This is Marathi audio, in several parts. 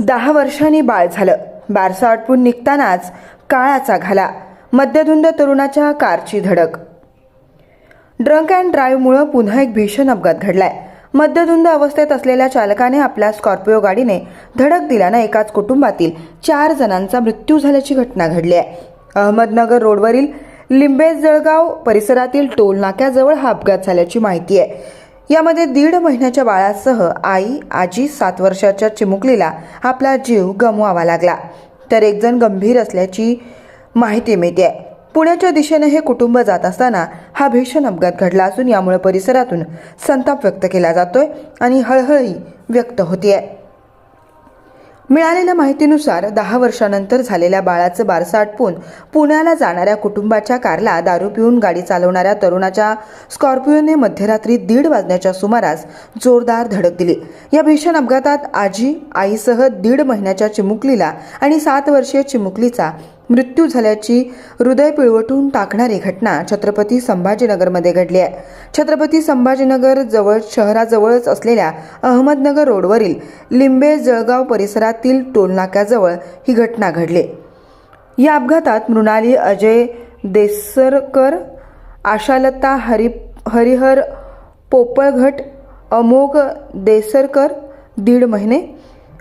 दहा वर्षांनी बाळ झालं. बारसा आटपून निघतानाच काळाचा घाला. मध्यधुंद तरुणाच्या कारची धडक. ड्रंक अँड ड्राईव्हमुळं पुन्हा एक भीषण अपघात घडलाय. मध्यधुंद अवस्थेत असलेल्या चालकाने आपल्या स्कॉर्पिओ गाडीने धडक दिल्यानं एकाच कुटुंबातील चार जणांचा मृत्यू झाल्याची घटना घडली आहे. अहमदनगर रोडवरील लिंबेज जळगाव परिसरातील टोल नाक्याजवळ हा अपघात झाल्याची माहिती आहे. यामध्ये दीड महिन्याच्या बाळासह आई आजी सात वर्षाच्या चिमुकलीला आपला जीव गमवावा लागला. तर एकजण गंभीर असल्याची माहिती मिळते पुण्याच्या दिशेने हे कुटुंब जात असताना हा भीषण अपघात घडला असून यामुळे परिसरातून संताप व्यक्त केला जातोय आणि हळहळी व्यक्त होतीये. मिळालेल्या माहितीनुसार दहा वर्षानंतर झालेल्या बाळाचं बारसं आटपून पुण्याला जाणाऱ्या कुटुंबाच्या कारला दारू पिऊन गाडी चालवणाऱ्या तरुणाच्या स्कॉर्पिओने मध्यरात्री दीड वाजण्याच्या सुमारास जोरदार धडक दिली. या भीषण अपघातात आजी आईसह दीड महिन्याच्या चिमुकलीला आणि सात वर्षीय चिमुकलीचा मृत्यू झाल्याची हृदय पिळवटून टाकणारी घटना छत्रपती संभाजीनगरमध्ये घडली आहे. छत्रपती संभाजीनगर जवळ शहराजवळच असलेल्या अहमदनगर रोडवरील लिंबे जळगाव परिसरातील टोलनाक्याजवळ ही घटना घडली. या अपघातात मृणाली अजय देसरकर आशालता हरि हरिहर पोपळघट अमोघ देसरकर दीड महिने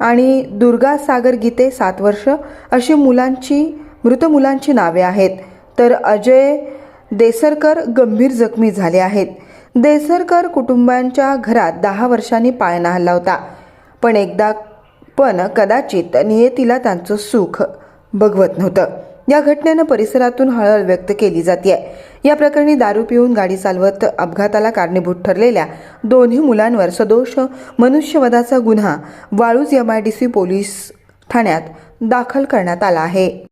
आणि दुर्गा सागर गीते सात वर्ष अशी मुलांची मृत मुलांची नावे आहेत. तर अजय देसरकर गंभीर जखमी झाले आहेत. देसरकर कुटुंबांच्या घरात दहा वर्षांनी पाळणा हल्ला होता. पण एकदा पण कदाचित नियतीला त्यांचं सुख बघवत नव्हतं. या घटनेनं परिसरातून हळहळ व्यक्त केली जाते या प्रकरणी दारू पिऊन गाडी चालवत अपघाताला कारणीभूत ठरलेल्या दोन्ही मुलांवर सदोष मनुष्यवधाचा गुन्हा वाळूज सी पोलीस ठाण्यात दाखल करण्यात आला आहे.